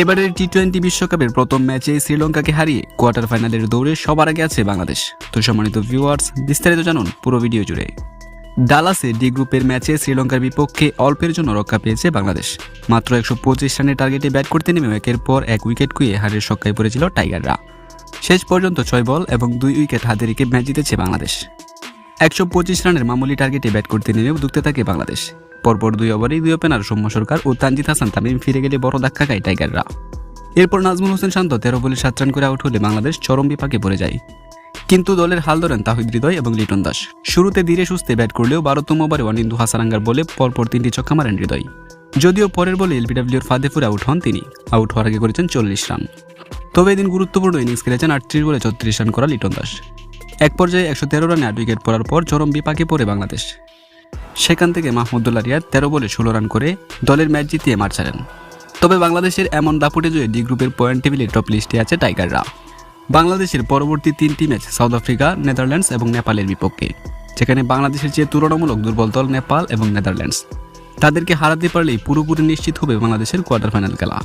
এবারের T twenty বিশ্বকাপের প্রথম ম্যাচে শ্রীলঙ্কাকে হারিয়ে কোয়ার্টার ফাইনালের দৌড়ে সবার আগে আছে বাংলাদেশ। তো সম্মানিত ভিউয়ার্স বিস্তারিত জানুন পুরো ভিডিও জুড়ে। ডালাসে ডি গ্রুপের ম্যাচে শ্রীলঙ্কার বিপক্ষে অল্পের জন্য রক্ষা পেয়েছে বাংলাদেশ। মাত্র একশো পঁচিশ রানের টার্গেটে ব্যাট করতে নেমে একের পর এক উইকেট কুয়ে হারের সক্কায় পড়েছিল টাইগাররা। শেষ পর্যন্ত ছয় বল এবং দুই উইকেট হাতে রেখে ম্যাচ জিতেছে বাংলাদেশ। একশো পঁচিশ রানের মামুলি টার্গেটে ব্যাট করতে নেমেও দুঃখতে থাকে বাংলাদেশ। পরপর দুই ওভারেই দুই ওপেনার সৌম্য সরকার ও তানজিদ হাসান তামিম ফিরে গেলে বড় ধাক্কা খায় টাইগাররা। এরপর নাজমুল হোসেন শান্ত তেরো বলে সাত রান করে আউট হলে বাংলাদেশ চরম বিপাকে পড়ে যায়। কিন্তু দলের হাল ধরেন তাহিদ হৃদয় এবং লিটন দাস। শুরুতে ধীরে সুস্থে ব্যাট করলেও বারোতম ওভারে অনিন্দু হাসারাঙ্গার বলে পরপর তিনটি ছক্কা মারেন হৃদয়। যদিও পরের বলে এলবিডব্লিউর ফাদেপুরে আউট হন তিনি। আউট হওয়ার আগে করেছেন চল্লিশ রান। তবে এদিন গুরুত্বপূর্ণ ইনিংস খেলেছেন আটত্রিশ বলে ছত্রিশ রান করা লিটন দাস। এক পর্যায়ে একশো তেরো রানে আট উইকেট পড়ার পর চরম বিপাকে পড়ে বাংলাদেশ। সেখান থেকে মাহমুদুল্লাহ রিয়াদ তেরো বলে ষোলো রান করে দলের ম্যাচ জিতিয়ে মাঠ ছাড়েন। তবে বাংলাদেশের এমন দাপুটে জয়ে ডি গ্রুপের পয়েন্ট টেবিলে টপ লিস্টে আছে টাইগাররা। বাংলাদেশের পরবর্তী তিনটি ম্যাচ সাউথ আফ্রিকা, নেদারল্যান্ডস এবং নেপালের বিপক্ষে, যেখানে বাংলাদেশের চেয়ে তুলনামূলক দুর্বল দল নেপাল এবং নেদারল্যান্ডস। তাদেরকে হারাতে পারলেই পুরোপুরি নিশ্চিত হবে বাংলাদেশের কোয়ার্টার ফাইনাল খেলা।